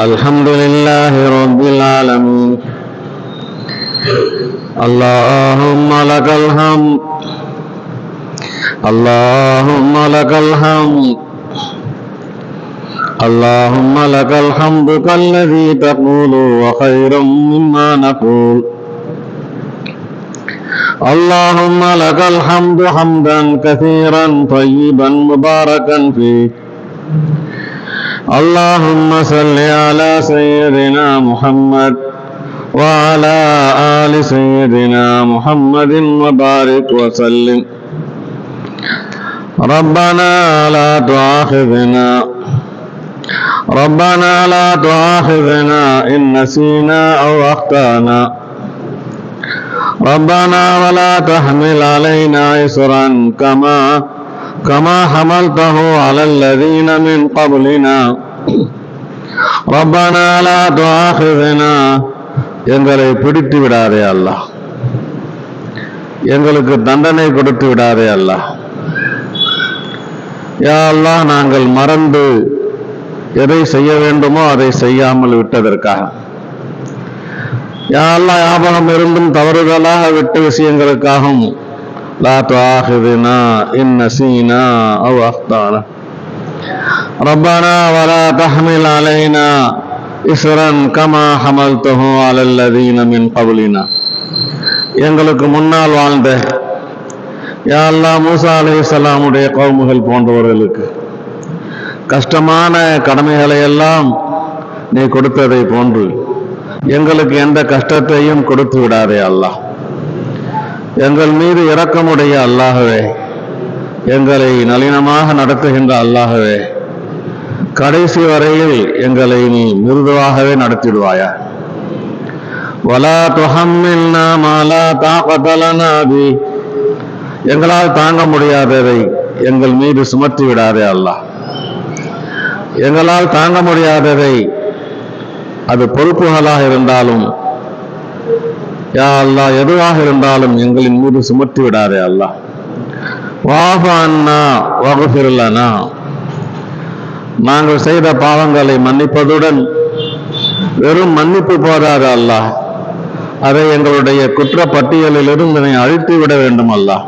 الحمد لله رب العالمين. اللهم لك الحمد. اللهم لك الحمد. اللهم لك الحمد كالذي تقول وخيرا مما نقول. اللهم لك الحمد حمدا كثيرا طيبا مباركا فيه. اللهم صل على سيدنا محمد وعلى آل سيدنا محمد وبارك وسلم. ربنا لا تؤاخذنا ربنا لا تؤاخذنا إن نسينا أو أخطأنا. ربنا ولا تحمل علينا إسرا كما كما حملته على الذين من قبلنا ربنا لا تؤاخذنا எங்களை பிடித்து விடாதே அல்லாஹ் எங்களுக்கு தண்டனை கொடுத்து விடாதே அல்லாஹ் யா அல்லாஹ் நாங்கள் மறந்து எதை செய்ய வேண்டுமோ அதை செய்யாமல் விட்டதற்காக யா அல்லாஹ் ஞாபகம் இருந்தும் தவறுதலாக விட்ட விஷயங்களுக்காகவும் லா துஆஹிதுனா இன் நசீனா அவ் அக்தானா ربنا ولا تحمل علينا إسرا كما حملته على الذين من قبلنا எங்களுக்கு முன்னால் வாழ்ந்த யா அல்லாஹ் மூசா அலைஹிஸ்ஸலாமுடைய கவுமுகள் போன்றவர்களுக்கு கஷ்டமான கடமைகளை எல்லாம் நீ கொடுத்ததை போன்று எங்களுக்கு எந்த கஷ்டத்தையும் கொடுத்து விடாதே அல்லாஹ் எங்கள் மீது இரக்கமுடைய அல்லாகவே எங்களை நளினமாக நடத்துகின்ற அல்லாகவே கடைசி வரையில் எங்களை நீ மிருதுவாகவே நடத்திடுவாயா? வலா துஹம்மில்னா மாலா தாக்கதலனாதி எங்களால் தாங்க முடியாததை எங்கள் மீது சுமத்தி விடாதே அல்லாஹ். எங்களால் தாங்க முடியாததை அது பொறுப்புகளாக இருந்தாலும் யா அல்லாஹ் எதுவாக இருந்தாலும் எங்களின் மீது சுமத்தி விடாதே அல்லா வாபான்னா அண்ணா நாங்கள் செய்த பாவங்களை மன்னிப்பதுடன் வெறும் மன்னிப்பு போதாது அல்லா அதை எங்களுடைய குற்றப்பட்டியலிலிருந்து இருந்து நீ அழித்து விட வேண்டும் அல்லா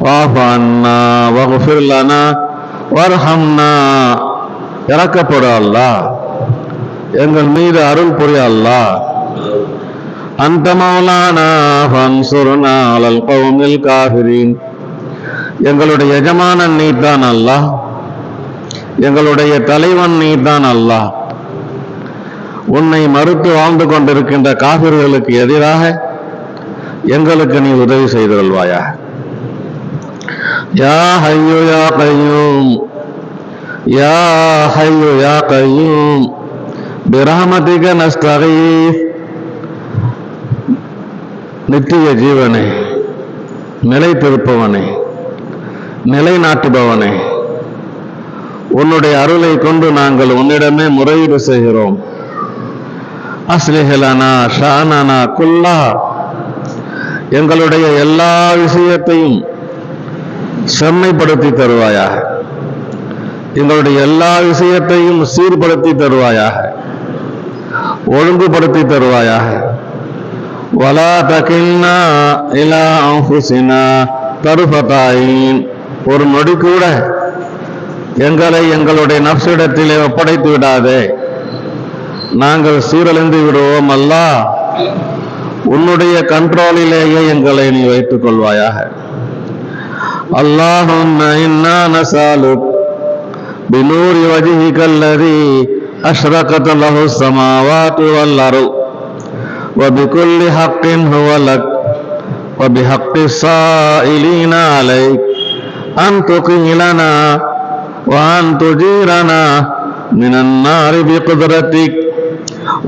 வாபான்னா அண்ணா வர்ஹம்னா. இறக்கப்படும் அல்லா எங்கள் மீது அருள் புரிய அல்லா அந்த மௌலானா ஃபன்சுர்னா அலல் கௌமில் காஃபிரீன் எங்களுடைய எஜமானன் நீதான் அல்லாஹ். எங்களுடைய தலைவன் நீதான் அல்லாஹ். உன்னை மறுத்து வாழ்ந்து கொண்டிருக்கின்ற காவிர்களுக்கு எதிராக எங்களுக்கு நீ உதவி செய்தருள்வாயா யா ஹையோ யா கையூம். யா ஹையோ யா கையூம். பிரஹமதிக நஸ்தகீஃப் நித்திய ஜீவனே நிலைத்திருப்பவனே நிலைநாட்டுபவனை உன்னுடைய அருளை கொண்டு நாங்கள் உன்னிடமே முறையீடு செய்கிறோம். அஸ்லிஹலானா ஷானானா குல்லா எங்களுடைய எல்லா விஷயத்தையும் செம்மைப்படுத்தி தருவாயாக. எங்களுடைய எல்லா விஷயத்தையும் சீர்படுத்தி தருவாயாக. ஒழுங்குபடுத்தி தருவாயாக. வலா தகில்னா இலா அன்ஃபுசினா தருஃபதாயின் ஒரு நொடி கூட எங்களை எங்களுடைய நப்சிடத்திலே ஒப்படைத்து விடாதே நாங்கள் சீரழிந்து விடுவோம் அல்லா உன்னுடைய கண்ட்ரோலிலேயே எங்களை நீ வைத்துக் கொள்வாயாக اللهم إنا نسألك بنور وجهك وبكل حق هو لك وبحق السائلين عليك أن تقيلنا وأن تجيرنا من النار بقدرتك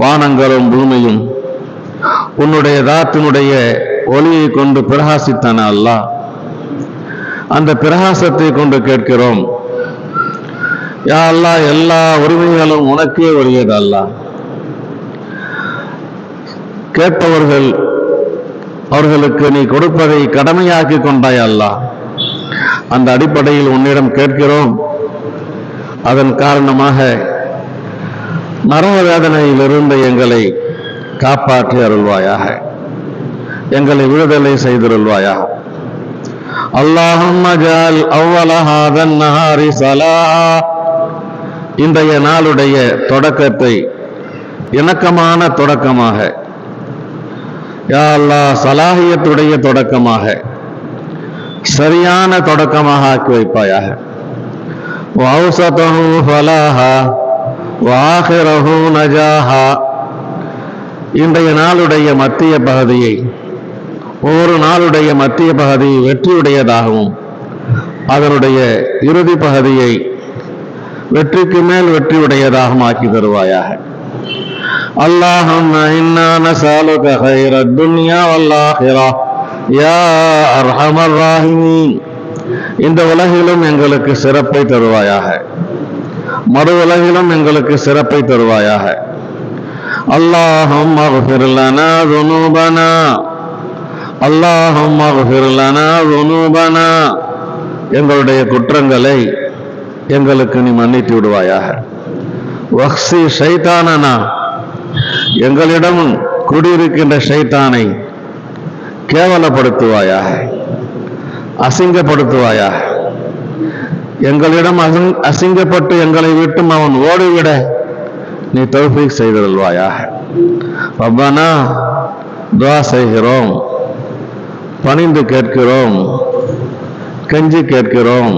வானங்களும் பூமியும் உன்னுடைய தாத்தினுடைய ஒளியை கொண்டு பிரகாசித்தன அல்லாஹ் அந்த பிரகாசத்தை கொண்டு கேட்கிறோம் யா அல்லாஹ் எல்லா உரிமைகளும் உனக்கே உரியது அல்லாஹ் கேட்பவர்கள் அவர்களுக்கு நீ கொடுப்பதை கடமையாக்கி கொண்டாய் அல்லா. அந்த அடிப்படையில் உன்னிடம் கேட்கிறோம். அதன் காரணமாக மரண வேதனையிலிருந்து எங்களை காப்பாற்றி அருள்வாயாக. எங்களை விடுதலை செய்திருள்வாயாக. அல்லாஹம் அஜால் அவ்வளஹாதன் நஹாரி சலாஹா இன்றைய நாளுடைய தொடக்கத்தை இணக்கமான தொடக்கமாக யா அல்லா சலாகியத்துடைய தொடக்கமாக சரியான தொடக்கமாக ஆக்கி வைப்பாயாக. வௌசதஹு ஃபலாஹா வாஹிரஹு நஜாஹா. இன்றைய நாளுடைய மத்திய பகுதியை ஒரு நாளுடைய மத்திய பகுதி வெற்றியுடையதாகவும் அதனுடைய இறுதி பகுதியை வெற்றிக்கு மேல் வெற்றியுடையதாகவும் ஆக்கி தருவாயாக. اللهم إنا نسألك خير الدنيا والآخرة يا أرحم الراحمين இந்த உலகிலும் எங்களுக்கு சிறப்பை தருவாயாக மறு உலகிலும் எங்களுக்கு சிறப்பை தருவாயாக اللهم اغفر لنا ذنوبنا اللهم اغفر لنا ذنوبنا எங்களுடைய குற்றங்களை எங்களுக்கு நீ மன்னித்து விடுவாயாக வக்சி ஷைத்தானனா? எங்களிடம் குடியிருக்கின்ற ஷைத்தானை கேவலப்படுத்துவாயா? அசிங்கப்படுத்துவாயா? எங்களிடம் அசிங் அசிங்கப்பட்டு எங்களை விட்டும் அவன் ஓடிவிட நீ தௌஃபீக் செய்திருள்வாயாக ரப்பனா துவா செய்கிறோம். பணிந்து கேட்கிறோம். கெஞ்சி கேட்கிறோம்.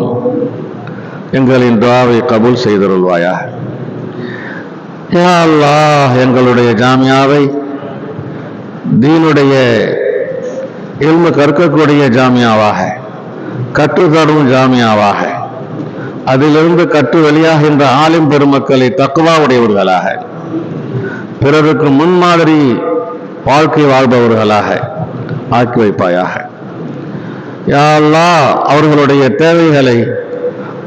எங்களின் துவாவை கபூல் செய்திருள்வாயாக அல்லாஹ் எங்களுடைய ஜாமியாவை தீனுடைய இல்மு கற்கக்கூடிய ஜாமியாவாக கற்றுத்தரும் ஜாமியாவாக அதிலிருந்து கற்று வெளியாகின்ற ஆலிம் பெருமக்களை தக்குவா உடையவர்களாக பிறருக்கு முன்மாதிரி வாழ்க்கை வாழ்பவர்களாக ஆக்கி வைப்பாயாக. யா அவர்களுடைய தேவைகளை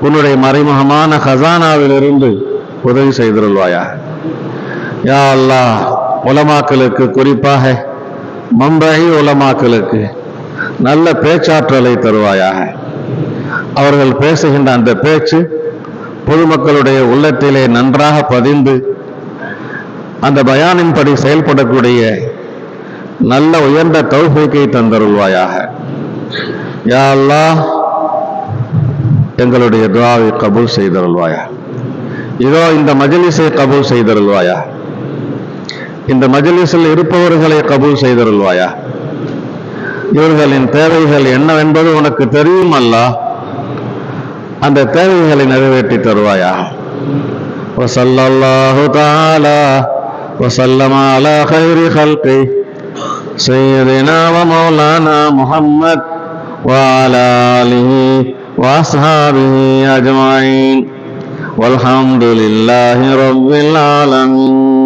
உன்னுடைய மறைமுகமான ஹசானாவிலிருந்து உதவி செய்திருள்வாயாக. யா அல்லா உலமாக்களுக்கு குறிப்பாக மும்பை உலமாக்களுக்கு நல்ல பேச்சாற்றலை தருவாயாக. அவர்கள் பேசுகின்ற அந்த பேச்சு பொதுமக்களுடைய உள்ளத்திலே நன்றாக பதிந்து அந்த பயானின்படி செயல்படக்கூடிய நல்ல உயர்ந்த தௌஃபீக்கை தந்தருள்வாயாக. யா அல்லா எங்களுடைய துவாவை கபூல் செய்தருள்வாயா இதோ இந்த மஜலிஸை கபூல் செய்தருள்வாயா இந்த மஜலிஸில் இருப்பவர்களை கபூல் செய்தருள்வாயா இவர்களின் தேவைகள் என்னவென்பது உனக்கு தெரியும் அல்லாஹ் அந்த தேவைகளை நிறைவேற்றி தருவாயா وصلى الله تعالى وسلم على خير خلقه سيدنا ومولانا محمد وعلى آله وأصحابه أجمعين والحمد لله رب العالمين